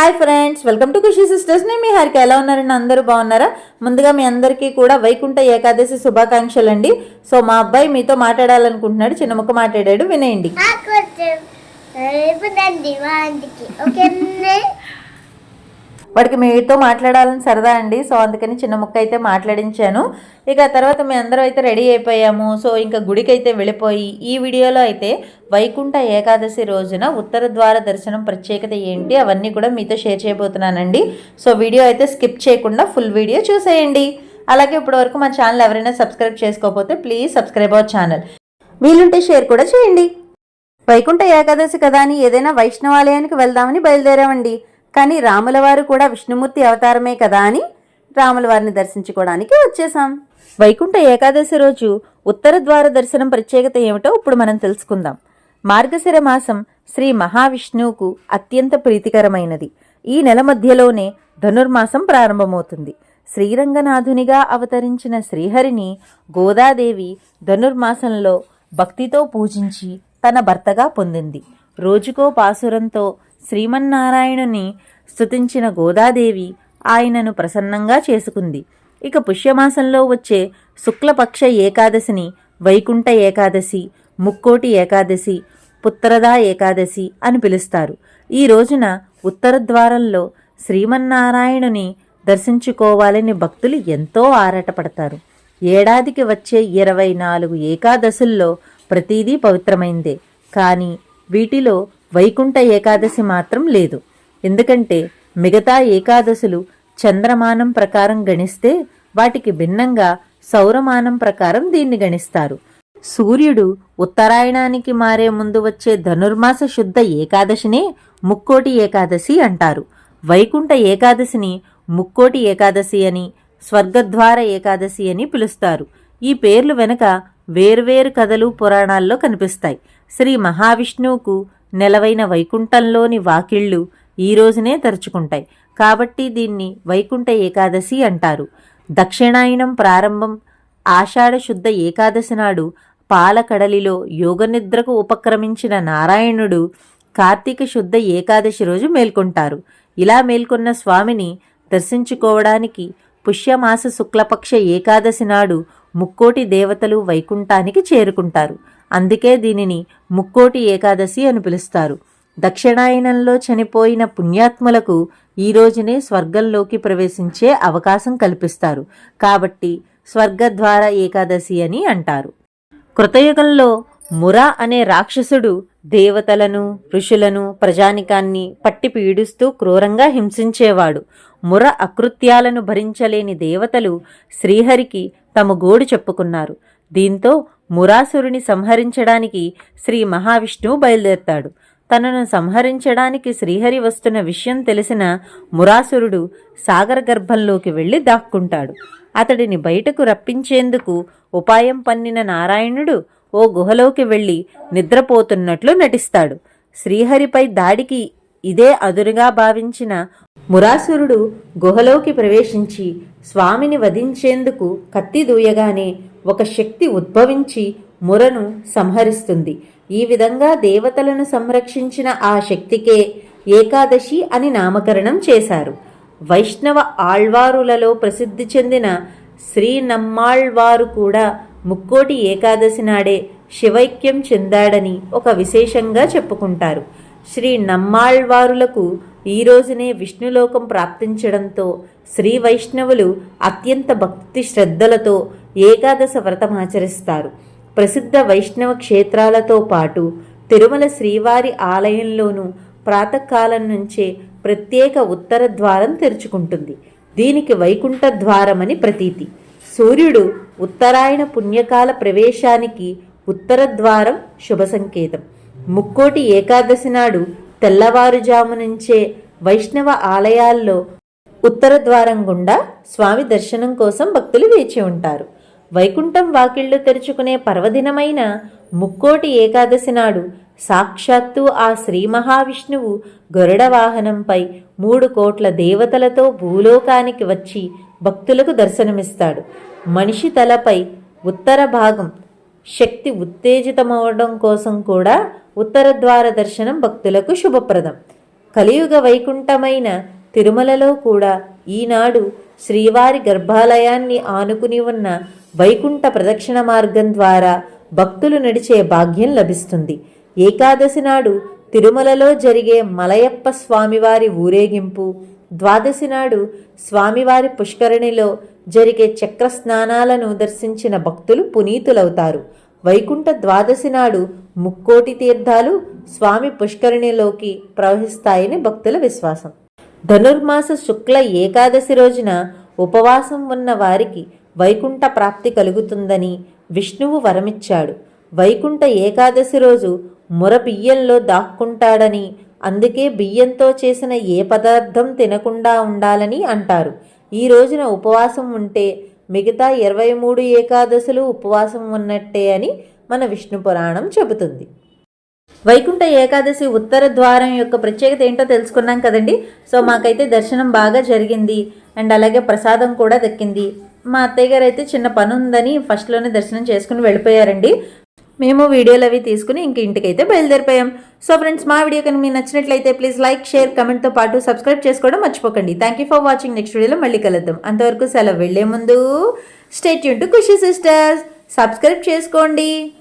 Hi friends welcome to Khushi sisters. నేను మీ హారిక. ఎలా ఉన్నారండి అందరూ బాగున్నారా? ముందుగా మీ అందరికీ కూడా వైకుంఠ ఏకాదశి శుభాకాంక్షలు అండి సో మా అబ్బాయి మీతో మాట్లాడాలనుకుంటున్నాడు. చిన్న ముక్క మాట్లాడాడు. వినేయండి. వాడికి మీతో మాట్లాడాలని సరదా అండి. సో అందుకని చిన్న ముక్క అయితే మాట్లాడించాను. ఇక తర్వాత మేము అందరం అయితే రెడీ అయిపోయాము. సో ఇంకా గుడికి అయితే వెళ్ళిపోయి ఈ వీడియోలో అయితే వైకుంఠ ఏకాదశి రోజున ఉత్తర ద్వార దర్శనం ప్రత్యేకత ఏంటి అవన్నీ కూడా మీతో షేర్ చేయబోతున్నానండి. సో వీడియో అయితే స్కిప్ చేయకుండా ఫుల్ వీడియో చూసేయండి. అలాగే ఇప్పటివరకు మా ఛానల్ ఎవరైనా సబ్స్క్రైబ్ చేసుకోకపోతే ప్లీజ్ సబ్స్క్రైబ్ అవర్ ఛానల్. వీలుంటే షేర్ కూడా చేయండి. వైకుంఠ ఏకాదశి కదా అని ఏదైనా వైష్ణవాలయానికి వెళ్దామని బయలుదేరామండి. కానీ రాముల వారు కూడా విష్ణుమూర్తి అవతారమే కదా అని రాముల వారిని దర్శించుకోవడానికి వచ్చేసాం వైకుంఠ ఏకాదశి రోజు ఉత్తర ద్వార దర్శనం ప్రత్యేకత ఏమిటో ఇప్పుడు మనం తెలుసుకుందాం. మార్గశిర మాసం శ్రీ మహావిష్ణువుకు అత్యంత ప్రీతికరమైనది. ఈ నెల మధ్యలోనే ధనుర్మాసం ప్రారంభమవుతుంది. శ్రీరంగనాథునిగా అవతరించిన శ్రీహరిని గోదాదేవి ధనుర్మాసంలో భక్తితో పూజించి తన భర్తగా పొందింది. రోజుకో పాసురంతో శ్రీమన్నారాయణుని స్తుతించిన గోదాదేవి ఆయనను ప్రసన్నంగా చేసుకుంది. ఇక పుష్యమాసంలో వచ్చే శుక్లపక్ష ఏకాదశిని వైకుంఠ ఏకాదశి ముక్కోటి ఏకాదశి పుత్రదా ఏకాదశి అని పిలుస్తారు. ఈ రోజున ఉత్తర ద్వారంలో శ్రీమన్నారాయణుని దర్శించుకోవాలని భక్తులు ఎంతో ఆరాటపడతారు. ఏడాదికి వచ్చే ఇరవై నాలుగు ఏకాదశుల్లో ప్రతీదీ పవిత్రమైందే. కానీ వీటిలో వైకుంఠ ఏకాదశి మాత్రం లేదు. ఎందుకంటే మిగతా ఏకాదశులు చంద్రమానం ప్రకారం గణిస్తే వాటికి భిన్నంగా సౌరమానం ప్రకారం దీన్ని గణిస్తారు. సూర్యుడు ఉత్తరాయణానికి మారే ముందు వచ్చే ధనుర్మాస శుద్ధ ఏకాదశినే ముక్కోటి ఏకాదశి అంటారు. వైకుంఠ ఏకాదశిని ముక్కోటి ఏకాదశి అని స్వర్గద్వార ఏకాదశి అని పిలుస్తారు. ఈ పేర్లు వెనుక వేర్వేరు కథలు పురాణాల్లో కనిపిస్తాయి. శ్రీ మహావిష్ణువుకు నెలవైన వైకుంఠంలోని వాకిళ్ళు ఈ రోజునే తెరుచుకుంటాయి. కాబట్టి దీన్ని వైకుంఠ ఏకాదశి అంటారు. దక్షిణాయనం ప్రారంభం ఆషాఢ శుద్ధ ఏకాదశి నాడు పాలకడలిలో యోగనిద్రకు ఉపక్రమించిన నారాయణుడు కార్తీక శుద్ధ ఏకాదశి రోజు మేల్కొంటారు. ఇలా మేల్కొన్న స్వామిని దర్శించుకోవడానికి పుష్యమాస శుక్లపక్ష ఏకాదశి నాడు ముక్కోటి దేవతలు వైకుంఠానికి చేరుకుంటారు. అందుకే దీనిని ముక్కోటి ఏకాదశి అని పిలుస్తారు. దక్షిణాయనంలో చనిపోయిన పుణ్యాత్ములకు ఈ రోజునే స్వర్గంలోకి ప్రవేశించే అవకాశం కల్పిస్తారు. కాబట్టి స్వర్గద్వార ఏకాదశి అని అంటారు. కృతయుగంలో మురా అనే రాక్షసుడు దేవతలను ఋషులను ప్రజానికాన్ని పట్టి పీడిస్తూ క్రూరంగా హింసించేవాడు. ముర అకృత్యాలను భరించలేని దేవతలు శ్రీహరికి తమ గోడు చెప్పుకున్నారు. దీంతో మురాసురుని సంహరించడానికి శ్రీ మహావిష్ణువు బయలుదేరతాడు. తనను సంహరించడానికి శ్రీహరి వస్తున్న విషయం తెలిసిన మురాసురుడు సాగర గర్భంలోకి వెళ్ళి దాక్కుంటాడు. అతడిని బయటకు రప్పించేందుకు ఉపాయం పన్నిన నారాయణుడు ఓ గుహలోకి వెళ్ళి నిద్రపోతున్నట్లు నటిస్తాడు. శ్రీహరిపై దాడికి ఇదే అదురుగా భావించిన మురాసురుడు గుహలోకి ప్రవేశించి స్వామిని వధించేందుకు కత్తి దూయగానే ఒక శక్తి ఉద్భవించి మురను సంహరిస్తుంది. ఈ విధంగా దేవతలను సంరక్షించిన ఆ శక్తికే ఏకాదశి అని నామకరణం చేశారు. వైష్ణవ ఆళ్వారులలో ప్రసిద్ధి చెందిన శ్రీ నమ్మాళ్వారు కూడా ముక్కోటి ఏకాదశి నాడే శివైక్యం చెందాడని ఒక విశేషంగా చెప్పుకుంటారు. శ్రీ నమ్మాళ్వారులకు ఈ రోజునే విష్ణులోకం ప్రాప్తించడంతో శ్రీ వైష్ణవులు అత్యంత భక్తి శ్రద్ధలతో ఏకాదశ వ్రతం ఆచరిస్తారు. ప్రసిద్ధ వైష్ణవ క్షేత్రాలతో పాటు తిరుమల శ్రీవారి ఆలయంలోనూ ప్రాతకాలం నుంచే ప్రత్యేక ఉత్తర ద్వారం తెరుచుకుంటుంది. దీనికి వైకుంఠ ద్వారమని ప్రతీతి. సూర్యుడు ఉత్తరాయణ పుణ్యకాల ప్రవేశానికి ఉత్తర ద్వారం శుభ సంకేతం. ముక్కోటి ఏకాదశి నాడు తెల్లవారుజాము నుంచే వైష్ణవ ఆలయాల్లో ఉత్తర ద్వారం గుండా స్వామి దర్శనం కోసం భక్తులు వేచి ఉంటారు. వైకుంఠం వాకిళ్ళు తెరుచుకునే పర్వదినమైన ముక్కోటి ఏకాదశి నాడు సాక్షాత్తు ఆ శ్రీ మహావిష్ణువు గరుడ వాహనంపై మూడు కోట్ల దేవతలతో భూలోకానికి వచ్చి భక్తులకు దర్శనమిస్తాడు. మనిషి తలపై ఉత్తర భాగం శక్తి ఉత్తేజితమవడం కోసం కూడా ఉత్తర ద్వార దర్శనం భక్తులకు శుభప్రదం. కలియుగ వైకుంఠమైన తిరుమలలో కూడా ఈనాడు శ్రీవారి గర్భాలయాన్ని ఆనుకుని ఉన్న వైకుంఠ ప్రదక్షిణ మార్గం ద్వారా భక్తులు నడిచే భాగ్యం లభిస్తుంది. ఏకాదశి నాడు తిరుమలలో జరిగే మలయప్ప స్వామివారి ఊరేగింపు ద్వాదశి నాడు స్వామివారి పుష్కరిణిలో జరిగే చక్ర స్నానాలను దర్శించిన భక్తులు పునీతులవుతారు. వైకుంఠ ద్వాదశి నాడు ముక్కోటి తీర్థాలు స్వామి పుష్కరిణిలోకి ప్రవహిస్తాయని భక్తుల విశ్వాసం. ధనుర్మాస శుక్ల ఏకాదశి రోజున ఉపవాసం ఉన్న వారికి వైకుంఠ ప్రాప్తి కలుగుతుందని విష్ణువు వరమిచ్చాడు. వైకుంఠ ఏకాదశి రోజు ముర బియ్యంలో దాక్కుంటాడని అందుకే బియ్యంతో చేసిన ఏ పదార్థం తినకుండా ఉండాలని అంటారు. ఈ రోజున ఉపవాసం ఉంటే మిగతా ఇరవై మూడు ఏకాదశులు ఉపవాసం ఉన్నట్టే అని మన విష్ణు పురాణం చెబుతుంది. వైకుంఠ ఏకాదశి ఉత్తర ద్వారం యొక్క ప్రత్యేకత ఏంటో తెలుసుకున్నాం కదండి. సో మాకైతే దర్శనం బాగా జరిగింది. అండ్ అలాగే ప్రసాదం కూడా దక్కింది. మా అత్తయ్య గారు అయితే చిన్న పని ఉందని ఫస్ట్లోనే దర్శనం చేసుకుని వెళ్ళిపోయారండి. మేము వీడియోలు అవి తీసుకుని ఇంక ఇంటికైతే బయలుదేరిపోయాం. సో ఫ్రెండ్స్ మా వీడియో కనుక మీకు నచ్చినట్లయితే ప్లీజ్ లైక్ షేర్ కమెంట్తో పాటు సబ్స్క్రైబ్ చేసుకోవడం మర్చిపోకండి. Thank you for watching next వీడియోలో మళ్ళీ కలుద్దాం. అంతవరకు సెలవు వెళ్ళే ముందు state Yoon to Khushi sisters subscribe చేసుకోండి.